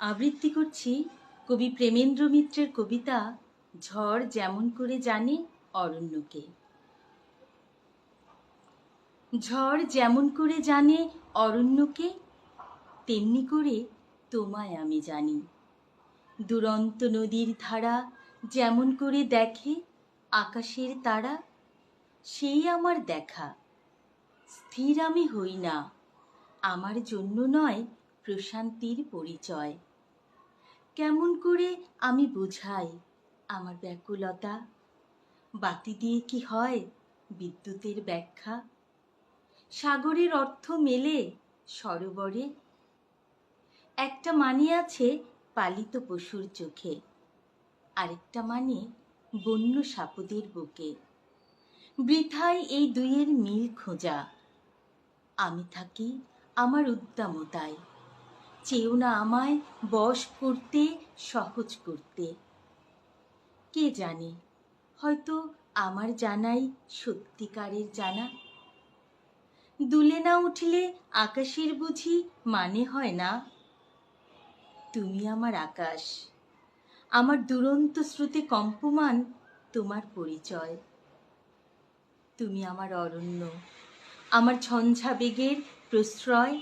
আবৃত্তি করছি কবি প্রেমেন্দ্র মিত্রের কবিতা ঝড় যেমন করে জানে অরণ্যকে। ঝড় যেমন করে জানে অরণ্যকে, তেমনি করে তোমায় আমি জানি। দুরন্ত নদীর ধারা যেমন করে দেখে আকাশের তারা, সেই আমার দেখা। স্থির আমি হই না, আমার জন্য নয় প্রশান্তির পরিচয়। কেমন করে আমি বোঝাই আমার ব্যাকুলতা? বাতি দিয়ে কি হয় বিদ্যুতের ব্যাখ্যা? সাগরের অর্থ মেলে সরোবরে? একটা মানে আছে পালিত পশুর চোখে, আরেকটা মানে বন্য সাপদের বুকে। বৃথায় এই দুইয়ের মিল খোঁজা, আমি থাকি আমার উদ্দামতায় চেয়েও না আমায় বশ করতে, সহজ করতে। কে জানে, হয়তো আমার জানাই সত্যিকারের জানা। দুলে না উঠলে আকাশের বুঝি মানে হয় না। তুমি আমার আকাশ, আমার দুরন্ত স্রোতে কম্পমান তোমার পরিচয়। তুমি আমার অরণ্য, আমার ঝঞ্ঝা বেগের প্রশ্রয়।